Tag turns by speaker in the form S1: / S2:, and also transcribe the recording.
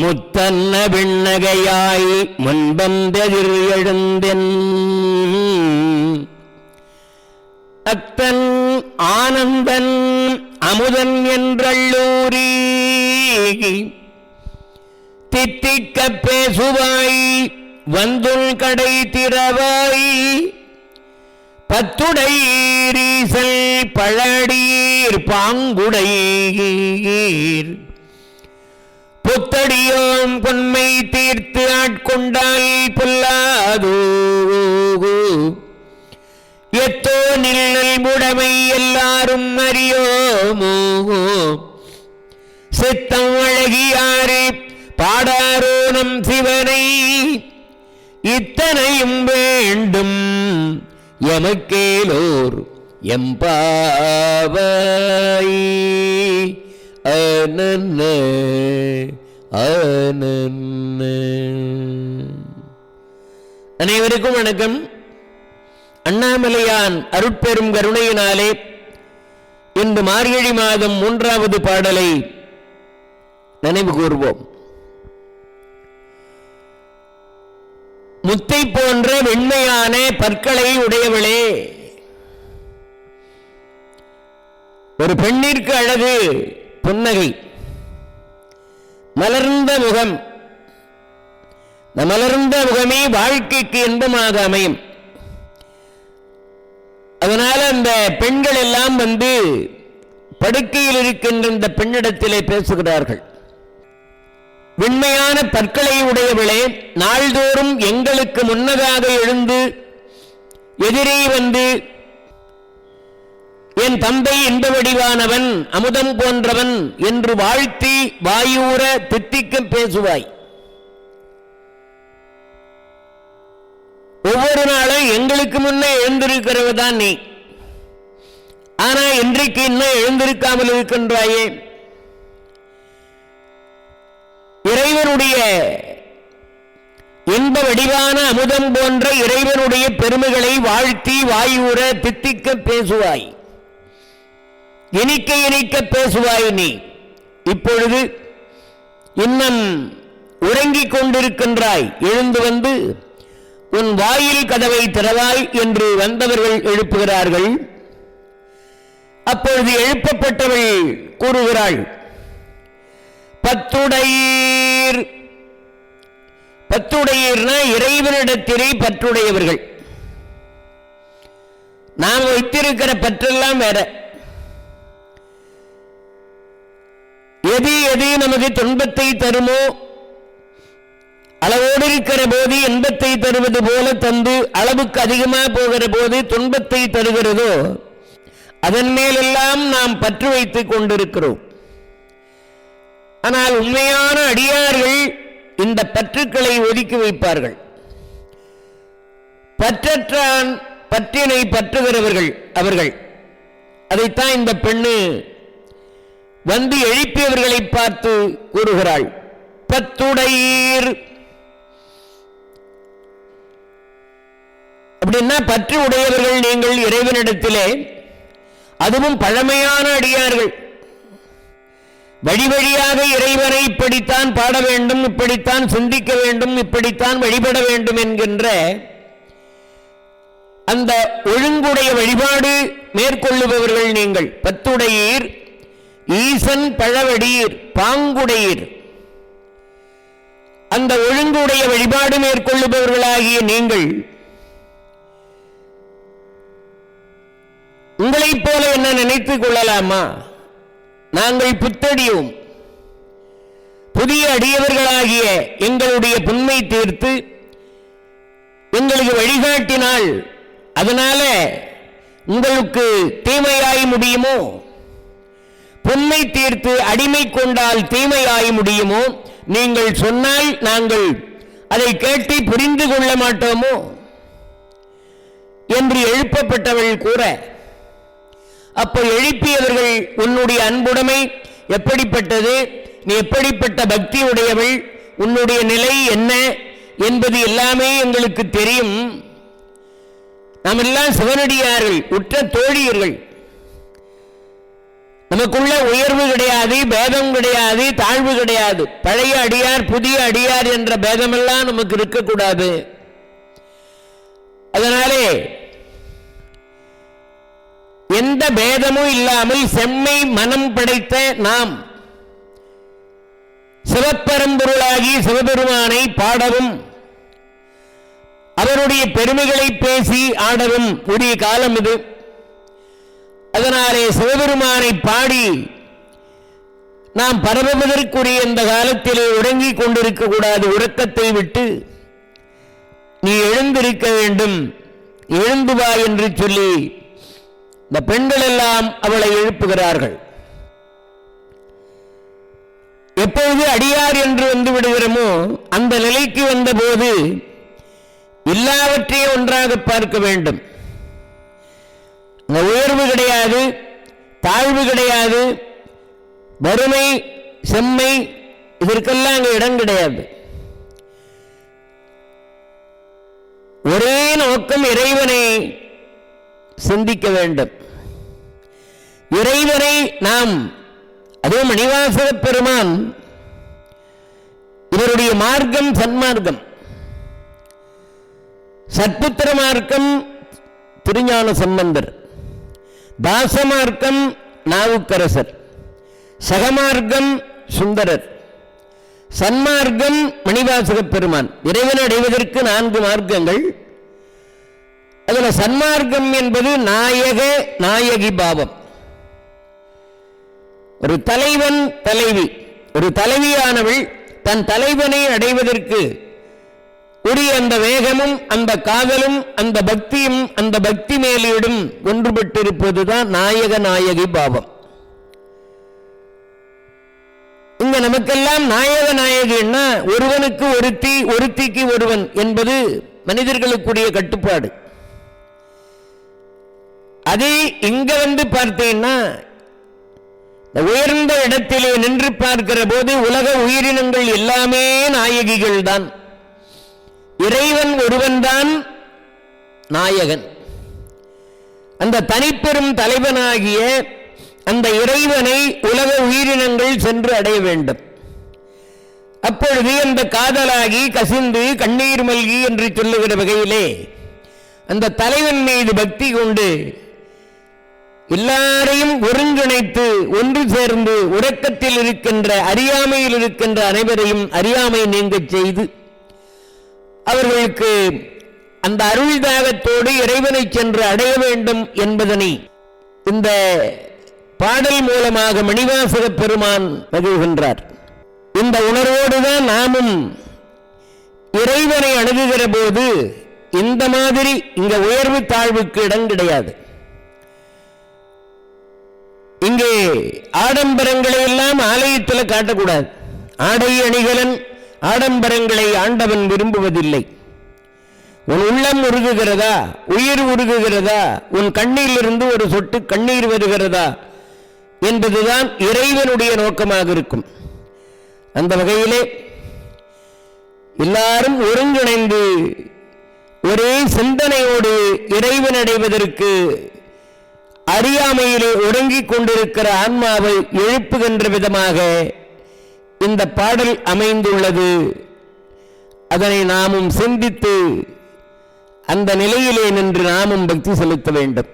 S1: முத்தன்ன விண்ணகையாய் முன்பந்தெதிர் எழுந்தென் அத்தன் ஆனந்தன் அமுதன் என்றள்ளூரி தித்திக்க பேசுவாய் வந்துள் கடை திறவாய். பத்துடை ரீசல் பழடீர் பாங்குடையீர். புத்தடியோம் பொன்மை தீர்த்து ஆட்கொண்டால் பொல்லாதோ. எத்தோ நிழல் முடமை எல்லாரும் அறியோமோ? சித்தம் அழகியாரே பாடாரோ நம் சிவனை. இத்தனையும் வேண்டும் எமக்கேலோர் எம்பாவாய் அனன்ன அனன்ன அனைவருக்கும் வணக்கம். அண்ணாமலையான் அருட்பெரும் கருணையினாலே இன்று மார்கழி மாதம் மூன்றாவது பாடலை நினைவு கூறுவோம் முத்தை போன்ற வெண்மையான பற்களை உடையவளே. ஒரு பெண்ணிற்கு அழகு புன்னகை. மலர்ந்த முகம். இந்த மலர்ந்த முகமே வாழ்க்கைக்கு இன்பமாக அமையும். அதனால அந்த பெண்கள் எல்லாம் வந்து படுக்கையில் இருக்கின்ற இந்த பெண்ணிடத்திலே பேசுகிறார்கள். விண்மையான பற்களை உடையவளே நாள்தோறும் எங்களுக்கு முன்னதாக எழுந்து எதிரே வந்து என் தந்தை இன்ப வடிவானவன் அமுதம் போன்றவன் என்று வாழ்த்தி வாயூர தித்திக்க பேசுவாய். ஒவ்வொரு நாளும் எங்களுக்கு முன்னே எழுந்திருக்கிறவ தான் நீ. ஆனா இன்றைக்கு இன்னும் எழுந்திருக்காமல் இருக்கின்றாயே. இறைவனுடைய இன்ப வடிவான அமுதம் போன்ற இறைவனுடைய பெருமைகளை வாழ்த்தி வாயூர தித்திக்க பேசுவாய். இனிக்க இனிக்க பேசுவாய் நீ. இப்பொழுது இன்னும் உறங்கிக் கொண்டிருக்கின்றாய். எழுந்து வந்து உன் வாயில் கதவை திறவாய் என்று வந்தவர்கள் எழுப்புகிறார்கள். அப்பொழுது எழுப்பப்பட்டவள் கூறுகிறாள் பத்துடையீர் பத்துடையீர்னா இறைவனிடத்திலே பற்றுடையவர்கள். நாம் வைத்திருக்கிற பற்றெல்லாம் வேற. எது நமக்கு துன்பத்தை தருமோ? அளவோடு இருக்கிற போது இன்பத்தை தருவது போல தந்து அளவுக்கு அதிகமாக போகிற போது துன்பத்தை தருகிறதோ அதன் மேலெல்லாம் நாம் பற்று வைத்துக் கொண்டிருக்கிறோம். ஆனால் உண்மையான அடியார்கள் இந்த பற்றுக்களை ஒதுக்கி வைப்பார்கள். பற்றற்றான் பற்றினை பற்றுகிறவர்கள் அவர்கள். அதைத்தான் இந்த பெண்ணு வந்து எழுப்பியவர்களை பார்த்து கூறுகிறாள் பத்துடையீர். அப்படின்னா பற்று உடையவர்கள் நீங்கள் இறைவனிடத்திலே அதுவும் பழமையான அடியார்கள். வழி வழியாக இறைவனை இப்படித்தான் பாட வேண்டும் இப்படித்தான் சிந்திக்க வேண்டும் இப்படித்தான் வழிபட வேண்டும் என்கின்ற அந்த ஒழுங்குடைய வழிபாடு மேற்கொள்ளுபவர்கள் நீங்கள். பத்துடையீர் ஈசன் பழவடீர் பாங்குடையீர். அந்த ஒழுங்குடைய வழிபாடு மேற்கொள்ளுபவர்களாகிய நீங்கள் உங்களைப் போல என்ன நினைத்துக் கொள்ளலாமா? நாங்கள் புத்தடியோம். புதிய அடியவர்களாகிய எங்களுடைய புண்மை தீர்த்து எங்களுக்கு வழிகாட்டினால் அதனால உங்களுக்கு தீமையாய் முடியுமோ? புண்மை தீர்த்து அடிமை கொண்டால் தீமையாய் முடியுமோ? நீங்கள் சொன்னால் நாங்கள் அதை கேட்டு புரிந்து கொள்ள மாட்டோமோ? என்று எழுப்பப்பட்டவள் கூற அப்போ எழுப்பியவர்கள் உன்னுடைய அன்புடைமை எப்படிப்பட்டது? நீ எப்படிப்பட்ட பக்தி உடையவள் உன்னுடைய நிலை என்ன? என்பது எல்லாமே எங்களுக்கு தெரியும். நாம் எல்லாம் சிவனடியார்கள் உற்ற தோழியர்கள். நமக்குள்ள உயர்வு கிடையாது பேதம் கிடையாது தாழ்வு கிடையாது. பழைய அடியார் புதிய அடியார் என்ற பேதமெல்லாம் நமக்கு இருக்கக்கூடாது. அதனாலே எந்த பேதமும் இல்லாமல் செம்மை மனம் படைத்த நாம் சிவப்பெரும்பொருளாகி சிவபெருமானை பாடவும் அவருடைய பெருமைகளை பேசி ஆடவும் உரிய காலம் இது. அதனாலே சிவபெருமானை பாடி நாம் பரவுவதற்குரிய இந்த காலத்திலே உறங்கிக் கொண்டிருக்க கூடாது உறக்கத்தை விட்டு நீ எழுந்திருக்க வேண்டும். எழுந்து வா என்று சொல்லி இந்த பெண்கள் எல்லாம் அவளை எழுப்புகிறார்கள். எப்பொழுது அடியார் என்று வந்து விடுகிறோமோ அந்த நிலைக்கு வந்தபோது எல்லாவற்றையும் ஒன்றாக பார்க்க வேண்டும். இந்த உயர்வு கிடையாது தாழ்வு கிடையாது வறுமை செம்மை இதற்கெல்லாம் அங்கே இடம் கிடையாது. ஒரே நோக்கம் இறைவனை சிந்திக்க வேண்டும். இறைவனை நாம் அதுவும் மணிவாசக பெருமான் இவருடைய மார்க்கம் சன்மார்க்கம். சற்புத்திர மார்க்கம் திருஞான சம்பந்தர். தாசமார்க்கம் நாவுக்கரசர் சகமார்க்கம் சுந்தரர் சன்மார்க்கம் மணிவாசக பெருமான். இறைவன் அடைவதற்கு நான்கு மார்க்கங்கள். அதில் சன்மார்க்கம் என்பது நாயக நாயகி பாவம். ஒரு தலைவன் தலைவி ஒரு தலைவியானவள் தன் தலைவனை அடைவதற்கு உரிய அந்த வேகமும் அந்த காதலும் அந்த பக்தியும் அந்த பக்தி மேலீடும் ஒன்றுபட்டிருப்பதுதான் நாயக நாயகி பாவம். இங்க நமக்கெல்லாம் நாயக நாயகின்னா ஒருவனுக்கு ஒருத்தி ஒருத்திக்கு ஒருவன் என்பது மனிதர்களுக்குரிய கட்டுப்பாடு. அதை இங்க வந்து பார்த்தீங்கன்னா உயர்ந்த இடத்திலே நின்று பார்க்கிற போது உலக உயிரினங்கள் எல்லாமே நாயகிகள் தான் இறைவன் ஒருவன்தான் நாயகன். அந்த தனிப்பெரும் தலைவனாகிய அந்த இறைவனை உலக உயிரினங்கள் சென்று அடைய வேண்டும். அப்பொழுது அந்த காதலாகி கசிந்து கண்ணீர் மல்கி என்று சொல்லுகிற வகையிலே அந்த தலைவன் மீது பக்தி கொண்டு எல்லாரையும் ஒருங்கிணைத்து ஒன்று சேர்ந்து உறக்கத்தில் இருக்கின்ற அறியாமையில் இருக்கின்ற அனைவரையும் அறியாமை நீங்கச் செய்து அவர்களுக்கு அந்த அருள் தாகத்தோடு இறைவனை சென்று அடைய வேண்டும் என்பதனை இந்த பாடல் மூலமாக மணிவாசக பெருமான் மகிழ்கின்றார். இந்த உணர்வோடுதான் நாமும் இறைவனை அணுகுகிற போது இந்த மாதிரி இங்க உயர்வு தாழ்வுக்கு இடம் கிடையாது. இங்கே ஆடம்பரங்களை எல்லாம் ஆலயத்தில் காட்டக்கூடாது. ஆடை அணிகலன் ஆடம்பரங்களை ஆண்டவன் விரும்புவதில்லை. உன் உள்ளம் உருகுகிறதா? உயிர் உருகுகிறதா? உன் கண்ணிலிருந்து ஒரு சொட்டு கண்ணீர் வருகிறதா? என்பதுதான் இறைவனுடைய நோக்கமாக இருக்கும். அந்த வகையிலே எல்லாரும் ஒருங்கிணைந்து ஒரே சிந்தனையோடு இறைவன் அடைவதற்கு அறியாமையிலே ஒடுங்கிக் கொண்டிருக்கிற ஆன்மாவை எழுப்புகின்ற விதமாக இந்த பாடல் அமைந்துள்ளது. அதனை நாமும் சிந்தித்து அந்த நிலையிலே நின்று நாமும் பக்தி செலுத்த வேண்டும்.